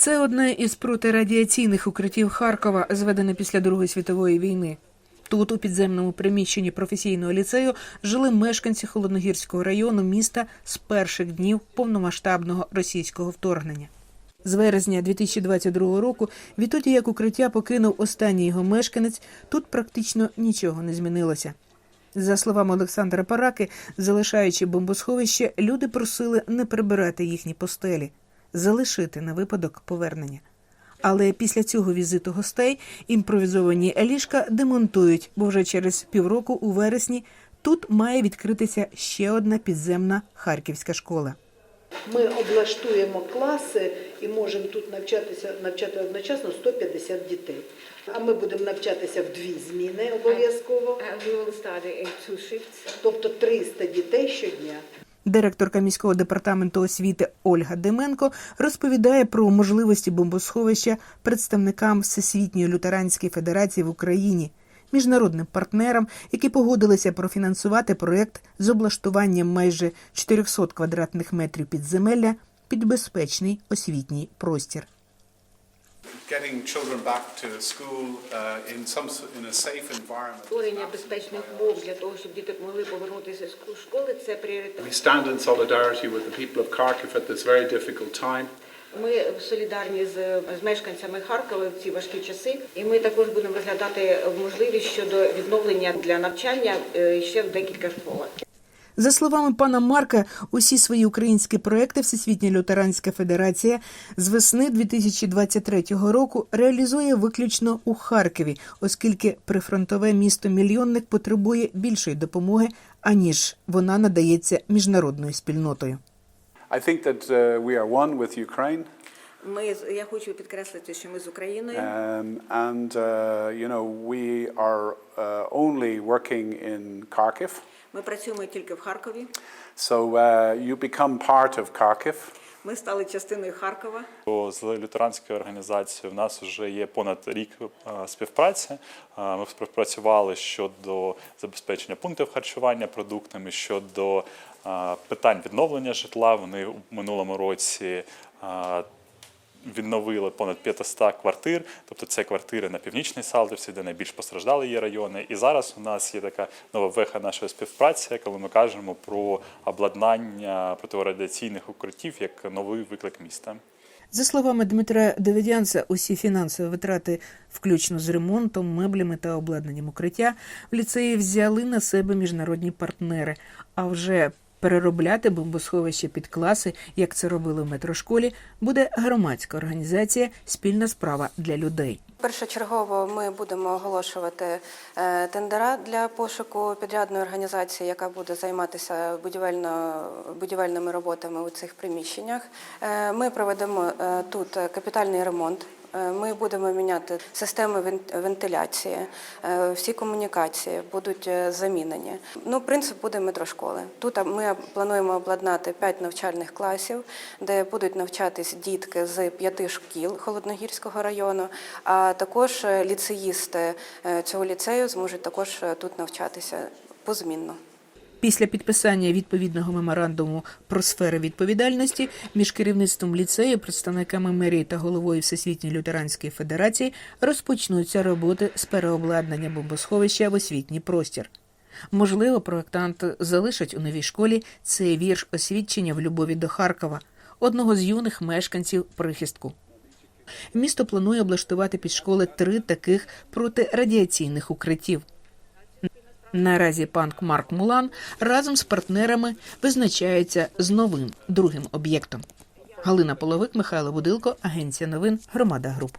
Це одне із протирадіаційних укриттів Харкова, зведене після Другої світової війни. Тут, у підземному приміщенні професійного ліцею, жили мешканці холодногірського району міста з перших днів повномасштабного російського вторгнення. З вересня 2022 року, відтоді як укриття покинув останній його мешканець, тут практично нічого не змінилося. За словами Олександра Параки, залишаючи бомбосховище, люди просили не прибирати їхні постелі, залишити на випадок повернення. Але після цього візиту гостей імпровізовані ліжка демонтують, бо вже через півроку у вересні тут має відкритися ще одна підземна харківська школа. Ми облаштуємо класи і можемо тут навчатися навчати одночасно 150 дітей. А ми будемо навчатися в дві зміни обов'язково, in two shifts. тобто 300 дітей щодня. Директорка міського департаменту освіти Ольга Деменко розповідає про можливості бомбосховища представникам Всесвітньої лютеранської федерації в Україні, міжнародним партнерам, які погодилися профінансувати проект з облаштуванням майже 400 квадратних метрів підземелля під безпечний освітній простір. Getting children back to school uh, in some in a safe environment. Створення безпечних умов для того, щоб діти могли повернутися з школи, це пріоритет. We stand in solidarity with the people of Kharkiv at this very difficult time. Ми солідарні з, з мешканцями Харкова в ці важкі часи, і ми також будемо розглядати можливість щодо відновлення для навчання е, ще в декілька школах. За словами пана Марка, усі свої українські проекти Всесвітня лютеранська федерація з весни 2023 року реалізує виключно у Харкові, оскільки прифронтове місто мільйонник потребує більшої допомоги, аніж вона надається міжнародною спільнотою. I think that uh, we are one with Ukraine, Ми з- я хочу підкреслити, що ми з Україною. um, and uh, you know we are uh, only working in Kharkiv. Ми працюємо тільки в Харкові. So uh, you become part of Kharkiv. Ми стали частиною Харкова. З лютеранською організацією в нас вже є понад рік е, співпраці. Е, Ми співпрацювали щодо забезпечення пунктів харчування продуктами, щодо е, питань відновлення житла. Вони у минулому році відновили понад 500 квартир, тобто це квартири на північній Салтівці, де найбільш постраждали є райони. І зараз у нас є така нова веха нашої співпраці, коли ми кажемо про обладнання протирадіаційних укриттів як новий виклик міста. За словами Дмитра Давидянца, усі фінансові витрати, включно з ремонтом, меблями та обладнанням укриття, в ліцеї взяли на себе міжнародні партнери. А вже переробляти бомбосховище під класи, як це робили в метрошколі, буде громадська організація Спільна справа для людей. Першочергово ми будемо оголошувати е, тендера для пошуку підрядної організації, яка буде займатися будівельно, будівельними роботами у цих приміщеннях. Е, Ми проведемо е, тут капітальний ремонт. Е, Ми будемо міняти системи вен- вентиляції, е, всі комунікації будуть е, замінені. Ну, принцип буде метрошколи. Тут ми плануємо обладнати 5 навчальних класів, де будуть навчатись дітки з п'яти шкіл Холодногірського району, а також ліцеїсти цього ліцею зможуть також тут навчатися позмінно. Після підписання відповідного меморандуму про сфери відповідальності між керівництвом ліцею, представниками мерії та головою Всесвітньої лютеранської федерації розпочнуться роботи з переобладнання бомбосховища в освітній простір. Можливо, проектант залишить у новій школі цей вірш освідчення в любові до Харкова, одного з юних мешканців прихистку. Місто планує облаштувати під школи три таких протирадіаційних укриттів. Наразі панк Марк Мулан разом з партнерами визначається з новим другим об'єктом. Галина Половик, Михайло Будилко, Агенція новин, Громада Груп.